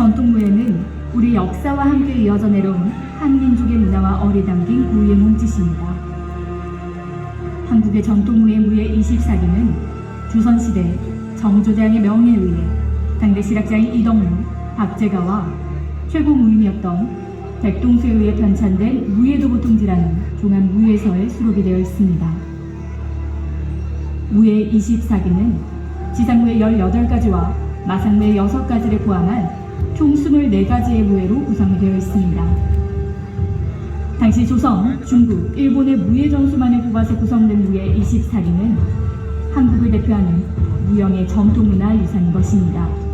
전통무예는 우리 역사와 함께 이어져 내려온 한민족의 문화와 어리 담긴 고유의 몸짓입니다. 한국의 전통무예 무예 24기는 조선시대 정조대왕의 명예에 의해 당대 실학자인 이덕무, 박재가와 최고 무인이었던 백동수에 의해 편찬된 무예도보통지라는 종합 무예서에 수록이 되어 있습니다. 무예 24기는 지상무예 18가지와 마상무예 6가지를 포함한 총 24가지의 무예로 구성이 되어 있습니다. 당시 조선, 중국, 일본의 무예 전수만을 뽑아서 구성된 무예 24기는 한국을 대표하는 무형의 전통문화 유산인 것입니다.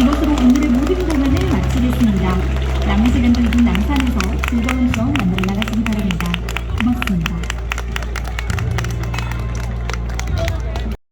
이것으로 오늘의 모든 공연을 마치겠습니다. 남은 시간도 이 남산에서 즐거운 추억 만들어.